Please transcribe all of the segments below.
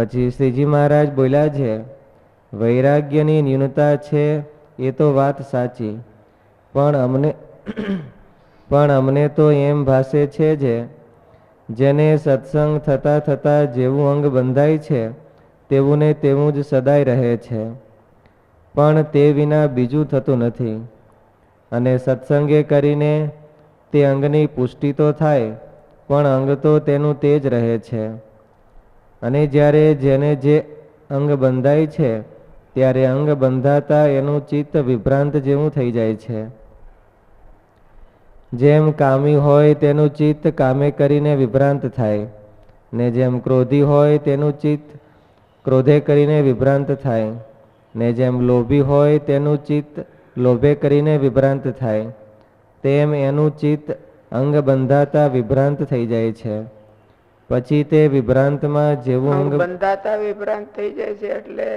પછી શ્રીજી મહારાજ બોલ્યા છે, વૈરાગ્યની ન્યૂનતા છે, એ તો વાત સાચી. પણ અમને પણ અમને તો એમ ભાષે છે જે, જેને સત્સંગ થતાં થતાં જેવું અંગ બંધાય છે તેવું ને તેવું જ સદાય રહે છે. પણ તે વિના બીજું થતું નથી. અને સત્સંગે કરીને તે અંગની પુષ્ટિ તો થાય, પણ અંગ તો તેનું તે જ રહે છે. અને જ્યારે જેને જે અંગ બંધાય છે, ત્યારે અંગ બંધાતા એનું ચિત્ત વિભ્રાંત જેવું થઈ જાય છે. જેમ કામી હોય તેનું ચિત્ત કામે કરીને વિભ્રાંત થાય, ને જેમ ક્રોધી હોય તેનું ચિત્ત ક્રોધે કરીને વિભ્રાંત થાય, ને જેમ લોભી હોય તેનું ચિત્ત લોભે કરીને વિભ્રાંત થાય, તેમ એનું ચિત્ત અંગ બંધાતા વિભ્રાંત થઈ જાય છે. પછી તે વિભ્રાંતમાં જેવું અંગ બંધાતા વિભ્રાંત થઈ જાય છે એટલે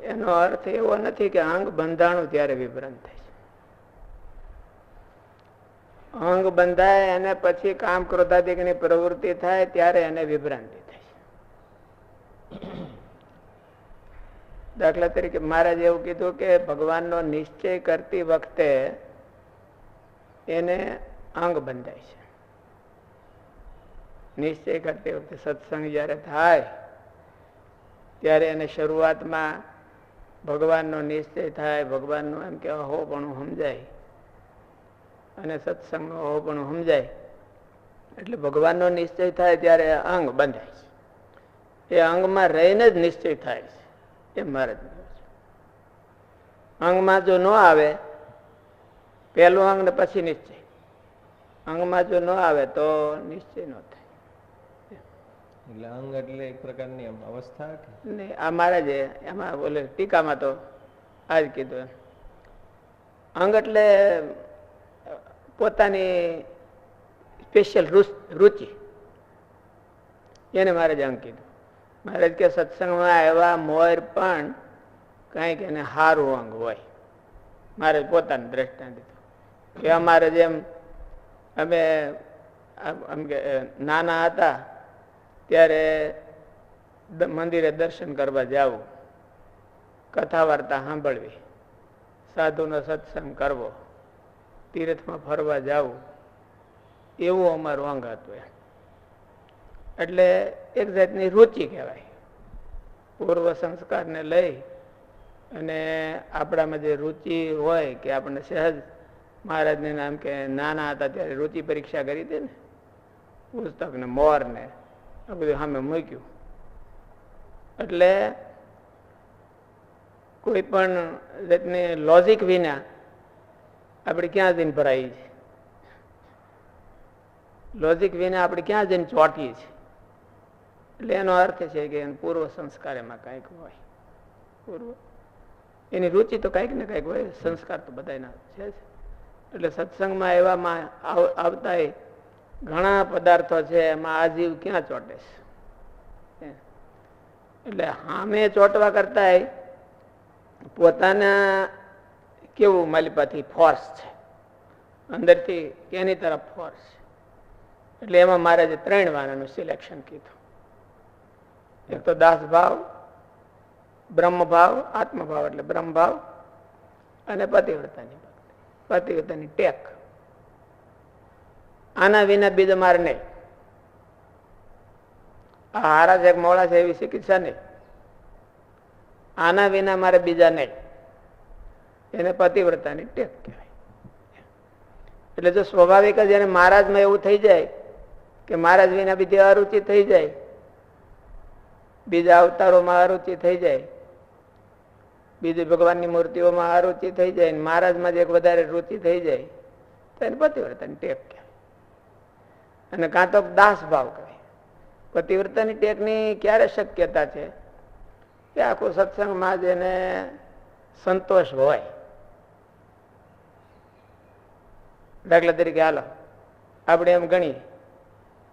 એનો અર્થ એવો નથી કે અંગ બંધાણું ત્યારે વિભ્રાંત થાય છે. અંગ બંધાય અને પછી કામ ક્રોધાદિકની પ્રવૃત્તિ થાય ત્યારે એને વિભ્રાંતિ થાય છે. દાખલા તરીકે મહારાજ એવું કીધું કે ભગવાનનો નિશ્ચય કરતી વખતે એને અંગ બંધાય છે. નિશ્ચય કરતી વખતે સત્સંગ જ્યારે થાય, ત્યારે એને શરૂઆતમાં ભગવાનનો નિશ્ચય થાય, ભગવાનનું એમ કે અહોપણું પણ સમજાય. અને સત્સંગનું અહોપણું પણ સમજાય. એટલે ભગવાનનો નિશ્ચય થાય ત્યારે અંગ બંધાય છે. એ અંગમાં રહીને જ નિશ્ચય થાય છે. એ મારે અંગમાં જો ન આવે, પહેલું અંગ ને પછી નિશ્ચય. અંગમાં જો ન આવે તો નિશ્ચય ન થાય. એટલે અંગ એટલે એક પ્રકારની આમ અવસ્થા કે? ને આ મહારાજે એમાં બોલે ટીકામાં તો આ જ કીધું એમ. અંગ એટલે પોતાની સ્પેશિયલ રુચિ એને મહારાજે અંગ કીધું. મહારાજ કે સત્સંગમાં એવા મોર પણ કંઈક એને સારું અંગ હોય. મહારાજ પોતાનું દ્રષ્ટાંત દીધું. કે અમારે જેમ અમે આમ કે નાના હતા ત્યારે મંદિરે દર્શન કરવા જવું કથા વાર્તા સાંભળવી. સાધુનો સત્સંગ કરવો. તીર્થમાં ફરવા જવું એવું અમારું અંગ હતું એમ. એટલે એક જાતની રુચિ કહેવાય. પૂર્વ સંસ્કારને લઈ અને આપણામાં જે રુચિ હોય કે આપણને સહેજ મહારાજને નામ કે નાના હતા ત્યારે રુચિ પરીક્ષા કરી હતી ને પુસ્તક ને મોર ને આ બધું સામે મૂક્યું. એટલે કોઈ પણ જાતની લોજિક વિના આપણે ક્યાં જઈને ભરાઈ છે? લોજિક વિના આપણે ક્યાં જઈને ચોંટીએ છીએ? એટલે એનો અર્થ છે કે પૂર્વ સંસ્કાર એમાં કંઈક હોય. પૂર્વ. એની રુચિ તો કંઈક ને કંઈક હોય, સંસ્કાર તો બધાના છે એટલે સત્સંગમાં એવામાં આવતા ઘણા પદાર્થો છે એમાં આ જીવ ક્યાં ચોટે છે? એટલે હામે ચોટવા કરતા પોતાના કેવું માલિપાથી ફોર્સ છે. અંદરથી કેની તરફ ફોર્સ છે. એટલે એમાં મારે જે ત્રણ વાનાનું સિલેક્શન કીધું. એક તો દાસ ભાવ બ્રહ્મભાવ, આત્મભાવ એટલે બ્રહ્મભાવ અને પતિવ્રતાની પતિવ્રતાની ટેક. આના વિના બીજો મારે નહીં. આ હારા છે મોડા છે એવી ચિકિત્સા નહીં. આના વિના મારે બીજા નહીં. એને પતિવ્રતાની ટેક કહેવાય. એટલે જો સ્વાભાવિક જ એને મહારાજમાં એવું થઈ જાય કે મહારાજ વિના બીજી અરુચિ થઈ જાય, બીજા અવતારોમાં અરુચિ થઈ જાય, બીજી ભગવાનની મૂર્તિઓમાં અરુચિ થઈ જાય મહારાજમાં જ એક વધારે રુચિ થઈ જાય, તો એને પતિવ્રતાની ટેક કહેવાય. અને કાં તો દાસ ભાવ કહે પતિવ્રતાની ટેકની ક્યારે શક્યતા છે? કે આખું સત્સંગમાં જ એને સંતોષ હોય. દાખલા તરીકે હાલો આપણે એમ ગણીએ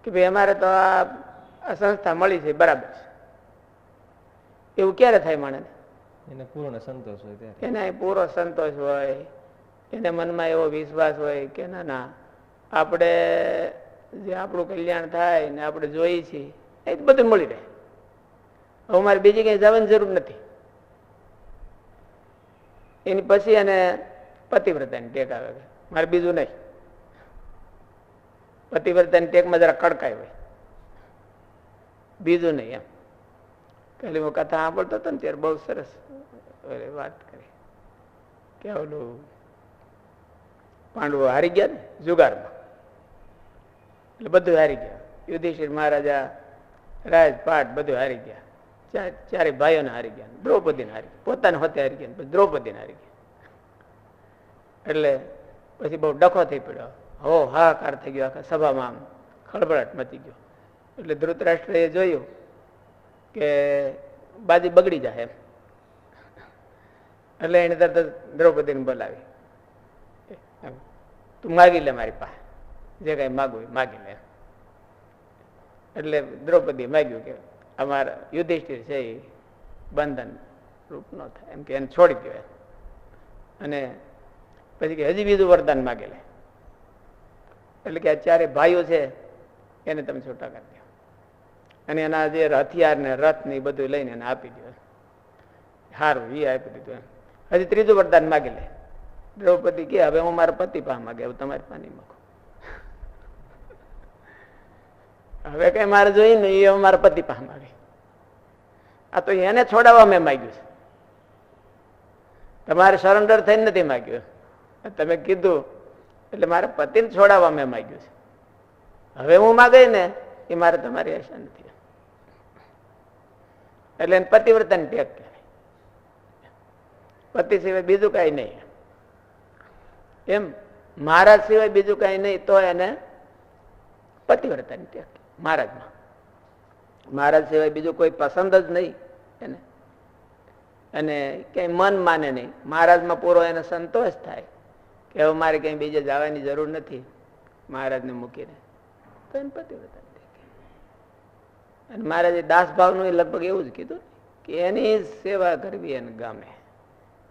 કે ભાઈ અમારે તો આ સંસ્થા મળી છે બરાબર છે. એવું ક્યારે થાય માણસ? એને પૂર્ણ સંતોષ હોય એને પૂરો સંતોષ હોય એને મનમાં એવો વિશ્વાસ હોય કે ના ના આપણે જે આપણું કલ્યાણ થાય ને આપણે જોઈએ છીએ, એ બધું મળી રહે. હવે મારે બીજી કઈ જવાની જરૂર નથી. એની પછી એને પતિવ્રતાની ટેક આવે મારે બીજું નહીં. પતિવ્રતાની ટેકમાં જરા કડકાય હોય. બીજું નહીં એમ. પેલી હું કથા સાંભળતો હતો ને ત્યારે બહુ સરસ વાત કરી. કે ઓલું પાંડવો હારી ગયા ને, જુગારમાં. એટલે બધું હારી ગયા. યુધિષ્ઠિર, મહારાજા, રાજપાટ, બધું હારી ગયા. ચાર ભાઈઓને હારી ગયા. દ્રૌપદીને હારી ગયા. પોતાને હોતે હારી ગયા દ્રૌપદીને હારી ગયા. એટલે પછી બહુ ડખો થઈ પડ્યો. હો, હાહાકાર થઈ ગયો આખા સભામાં આમ. ખળભળાટ મચી ગયો. એટલે ધૃતરાષ્ટ્રએ જોયું કે બાજી બગડી જાય એમ. એટલે એને તરત દ્રૌપદીને બોલાવી. તું માગી લે મારી પાસે. જે કઈ માગવું માગી લે. એટલે દ્રૌપદી માગ્યું કે અમારા યુધિષ્ઠિર છે એ બંધન રૂપ ન થાય, એમ કે એને છોડી દેવાય. અને પછી કે હજી બીજું વરદાન માગે લે. એટલે કે આ ચારે ભાઈઓ છે, એને તમે છૂટા કરી દો. અને એના જે હથિયાર ને રથ ને એ બધું લઈને એને આપી દો. સારું એ આપી દીધું હજી ત્રીજું વરદાન માગી લે. દ્રૌપદી કે, હવે હું મારા પતિ પા માગે, હવે તમારી પાસે નહીં માગું. હવે કઈ મારે જોઈ ને, એ મારા પતિ પામ માગે. આ તો એને છોડાવવા મેં માગ્યું છે. તમારે સરેન્ડર થઈને નથી માગ્યું. તમે કીધું, એટલે મારે પતિને છોડાવવા મેં માગ્યું છે. હવે હું માગે ને, એ મારે તમારી આશા નથી. એટલે એને પતિવ્રતાની ટેક કહેવાય. પતિ સિવાય બીજું કાંઈ નહીં. એમ, મારા સિવાય બીજું કાંઈ નહીં, તો એને પતિવ્રતાની ટેક મહારાજમાં. મહારાજ સિવાય બીજું કોઈ પસંદ જ નહીં એને. અને કઈ મન માને નહીં. મહારાજમાં પૂરો એને સંતોષ થાય કે હવે મારે કઈ બીજે જવાની જરૂર નથી. મહારાજને મૂકીને. તો એને પતિવ્રતા અને મહારાજે દાસભાવનું એ લગભગ એવું જ કીધું કે એની જ સેવા કરવી એને ગમે.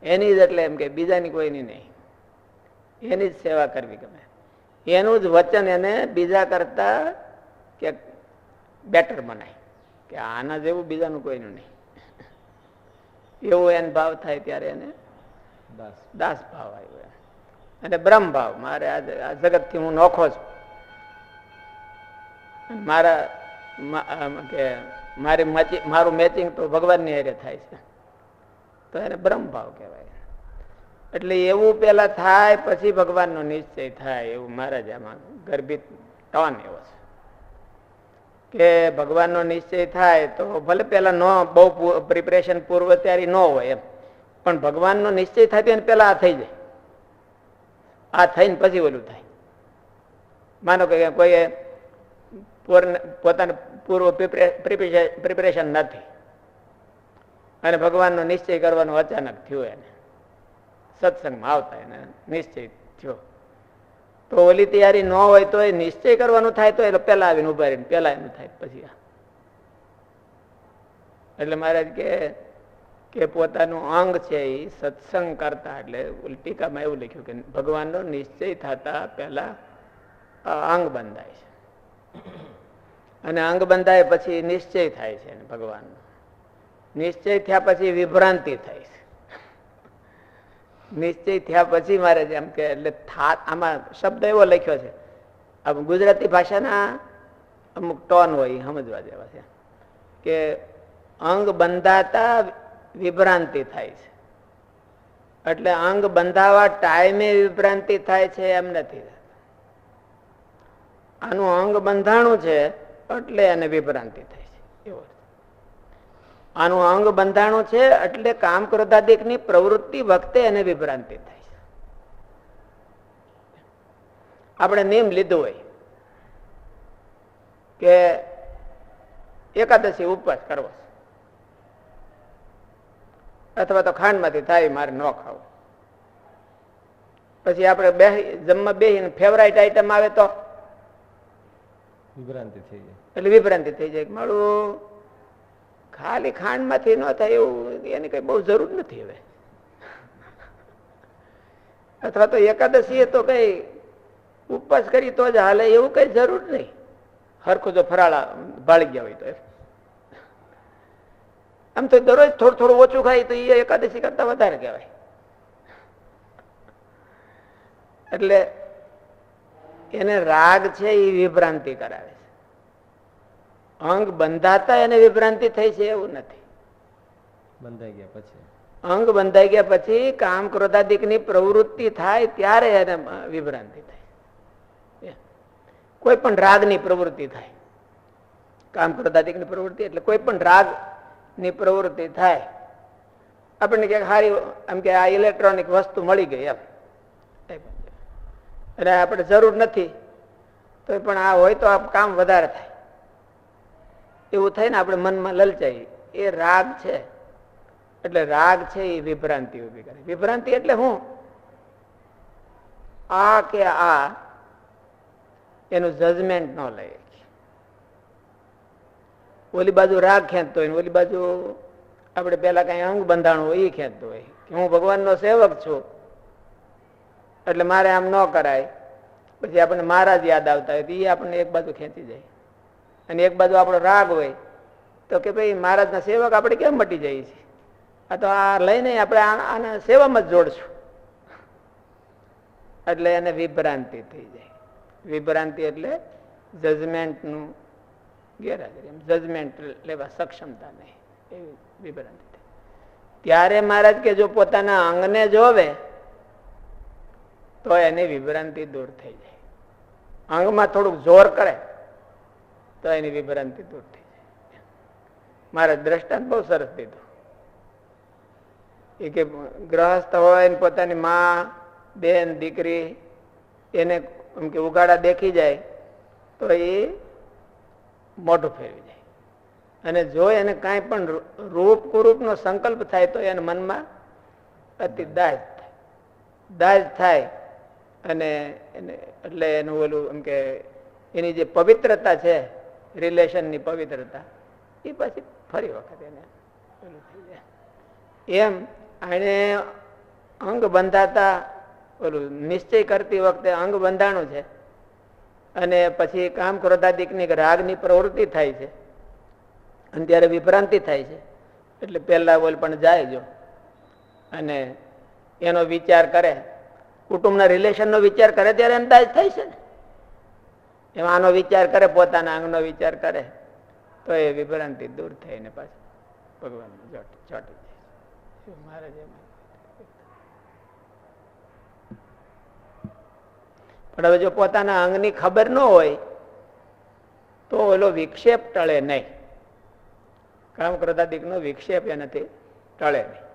એની જ એટલે એમ કે બીજાની કોઈની નહીં. એની જ સેવા કરવી ગમે. એનું જ વચન એને બીજા કરતા કે બેટર મનાય. કે આના જેવું બીજાનું કોઈનું નહીં. એવો એને ભાવ થાય ત્યારે એને દાસ. દાસ ભાવ આવ્યો એમ. અને બ્રહ્મ ભાવ. મારે આ જ- જગતથી હું નોખો છું. મારા કે મારી મચી- મારું મેચિંગ તો ભગવાનની હારે થાય છે. તો એને બ્રહ્મ ભાવ કહેવાય. એટલે એવું પેલા થાય પછી ભગવાનનો નિશ્ચય થાય એવું મહારાજ આમાં ગર્ભિત ટોન એવો છે. કે ભગવાનનો નિશ્ચય થાય તો ભલે પેલા ન, બહુ પ્રિપરેશન પૂર્વ તૈયારી ન હોય એમ. પણ ભગવાનનો નિશ્ચય થાય તો એને પેલા આ થઈ જાય. આ થઈને પછી ઓલું થાય. માનો કે કોઈએ પોતાને પૂર્વ પ્રિપરેશન નથી. અને ભગવાનનો નિશ્ચય કરવાનો અચાનક થયો એને. સત્સંગમાં આવતા એને નિશ્ચય થયો. તો ઓલી તૈયારી ન હોય તો એ નિશ્ચય કરવાનું થાય તો એટલે પેલા આવીને ઊભા રહીને, પેલા એનું થાય પછી. એટલે મહારાજ કે કે પોતાનું અંગ છે એ સત્સંગ કરતા, એટલે ટીકામાં એવું લખ્યું કે ભગવાનનો નિશ્ચય થતા પહેલા અંગ બંધાય છે. અને અંગ બંધાય પછી નિશ્ચય થાય છે ભગવાનનો. નિશ્ચય થયા પછી વિભ્રાંતિ થાય છે. નિશ્ચય થયા પછી મારે જેમ કે એટલે થા આમાં શબ્દ એવો લખ્યો છે. આમ ગુજરાતી ભાષાના અમુક ટોન હોય સમજવા જેવા છે. કે અંગ બંધાતા વિભ્રાંતિ થાય છે. એટલે અંગ બંધાવા ટાઈમે વિભ્રાંતિ થાય છે એમ નથી આનું અંગ બંધાણું છે એટલે એને વિભ્રાંતિ થાય છે. એવો આનું અંગ બંધાણું છે એટલે કામ ક્રોધાદિકની પ્રવૃત્તિ વખતે એને વિભ્રાંતિ થાય છે. આપણે નિયમ લીધો હોય કે એકાદશી ઉપવાસ કરવો અથવા તો ખાંડમાંથી થાય મારે ન ખાવું. પછી આપણે બે જમવા બેસીને ફેવરાઇટ આઈટમ આવે તો? વિભ્રાંતિ થઈ જાય. એટલે વિભ્રાંતિ થઈ જાય મારું ખાલી ખાંડમાંથી ન થાય એવું, એની કઈ બહુ જરૂર નથી હવે. અથવા તો એકાદશી તો કઈ ઉપવાસ કરી તો જ હાલે, એવું કઈ જરૂર નહીં. હરખું જો ફરાળા ભાળી ગયા હોય તો. આમ તો દરરોજ થોડું થોડું ઓછું ખાય તો એ એકાદશી કરતા વધારે કહેવાય. એટલે એને રાગ છે એ વિભ્રાંતિ કરાવે અંગ બંધાતા એને વિભ્રાંતિ થઈ છે એવું નથી. બંધાઈ ગયા પછી? અંગ બંધાઈ ગયા પછી કામ ક્રોધાદિકની પ્રવૃત્તિ થાય ત્યારે એને વિભ્રાંતિ થાય. કોઈ પણ રાગની પ્રવૃત્તિ થાય. કામ ક્રોધાદિકની પ્રવૃત્તિ એટલે કોઈ પણ રાગની પ્રવૃત્તિ થાય. આપણને ક્યાંક સારી એમ કે આ ઇલેક્ટ્રોનિક વસ્તુ મળી ગઈ એમ. અને આપણે જરૂર નથી. તો પણ આ હોય તો આ કામ વધારે થાય. એવું થાય ને આપણે મનમાં લલચાઈ એ રાગ છે. એટલે રાગ છે એ વિભ્રાંતિ ઊભી કરે. વિભ્રાંતિ એટલે હું? આ કે આ, એનું જજમેન્ટ ન લઈ ઓલી બાજુ રાગ ખેંચતો હોય ઓલી બાજુ આપણે પેલા કઈ અંગ બંધાણું હોય એ ખેંચતો હોય. કે હું ભગવાનનો સેવક છું. એટલે મારે આમ ન કરાય. પછી આપણને મહારાજ યાદ આવતા હોય તો એ આપણને એક બાજુ ખેંચી જાય. અને એક બાજુ આપણો રાગ હોય, તો કે ભાઈ મહારાજના સેવક આપણે કેમ મટી જઈએ છીએ? આ તો આ લઈને આપણે આના સેવામાં જ જોડશું. એટલે એને વિભ્રાંતિ થઈ જાય. વિભ્રાંતિ એટલે જજમેન્ટનું ગેરહાજરી. જજમેન્ટ લેવા સક્ષમતા નહીં. એવી વિભ્રાંતિ ત્યારે મહારાજ કે જો પોતાના અંગને જોવે, તો એની વિભ્રાંતિ દૂર થઈ જાય. અંગમાં થોડુંક જોર કરે. તો એની વિભ્રાંતિ દૂર થઈ જાય. મારા દ્રષ્ટાંત બહુ સરસ દીધું. એ કે ગ્રહસ્થ હોય પોતાની માં, બેન, દીકરી, એને એમ કે ઉગાડા દેખી જાય, તો એ મોઢું ફેરવી જાય. અને જો એને કાંઈ પણ રૂપ કુરૂપનો સંકલ્પ થાય, તો એના મનમાં અતિ દાજ થાય. દાજ થાય અને એને, એટલે એનું ઓલું એમ કે એની જે પવિત્રતા છે રિલેશનની પવિત્રતા. એ પછી ફરી વખત એને એમ આણે અંગ બંધાતા ઓલું નિશ્ચય કરતી વખતે અંગ બંધાણું છે. અને પછી કામ ક્રોધાદિકની રાગની પ્રવૃત્તિ થાય છે. અને ત્યારે વિભ્રાંતિ થાય છે. એટલે પહેલા બોલ પણ જાય જો. અને એનો વિચાર કરે. કુટુંબના રિલેશનનો વિચાર કરે ત્યારે અંદાજ થાય છે ને. એમાં આનો વિચાર કરે, પોતાના અંગનો વિચાર કરે, તો એ વિભ્રાંતિ દૂર થઈને પાછું ભગવાન ચોટી જાય. પણ હવે જો પોતાના અંગની ખબર ન હોય, તો ઓલો વિક્ષેપ ટળે નહીં. કામ કરતા નો વિક્ષેપ એનાથી ટળે નહીં.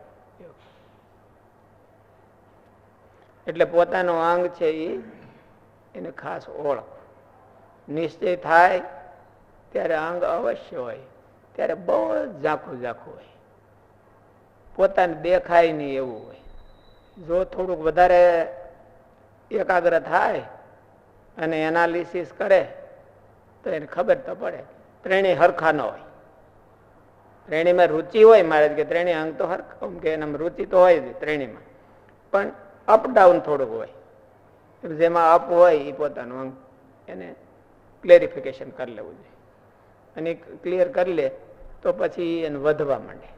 એટલે પોતાનો અંગ છે એ એને ખાસ ઓળખ. નિશ્ચય થાય ત્યારે અંગ અવશ્ય હોય. ત્યારે બહુ ઝાંખું ઝાંખું હોય. પોતાને દેખાય નહીં એવું હોય. જો થોડુંક વધારે એકાગ્ર થાય અને એનાલિસિસ કરે, તો એને ખબર તો પડે. ત્રણેય હરખા ન હોય. ત્રણેયમાં રુચિ હોય મારે કે ત્રણેય અંગ તો હરખા કે એનામાં રુચિ તો હોય જ ત્રણેયમાં. પણ અપડાઉન થોડુંક હોય. જેમાં અપ હોય એ પોતાનું અંગ એને ક્લેરિફિકેશન કરી લેવું જોઈએ. અને ક્લિયર કરી લે તો પછી એને વધવા માંડે.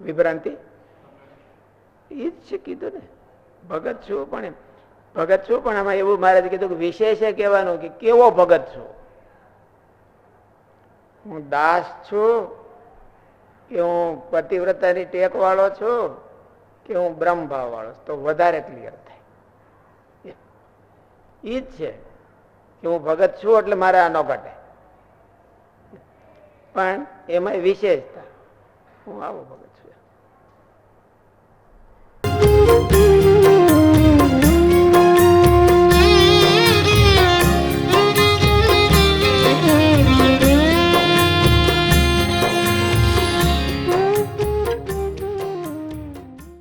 વિભ્રાંતિ? એ જ છે કીધું ને. ભગત છું પણ. ભગત છું પણ આમાં એવું મહારાજ કીધું કે વિશેષ કહેવાનું કે કેવો ભગત છું? હું દાસ છું કે હું પતિવ્રતાની ટેક વાળો છું? કે હું બ્રહ્મ ભાવ વાળો તો વધારે ક્લિયર થાય. એ જ છે કે હું ભગત છું એટલે મારે આ ન ઘટે. પણ એમાં વિશેષતા. હું આવો ભગત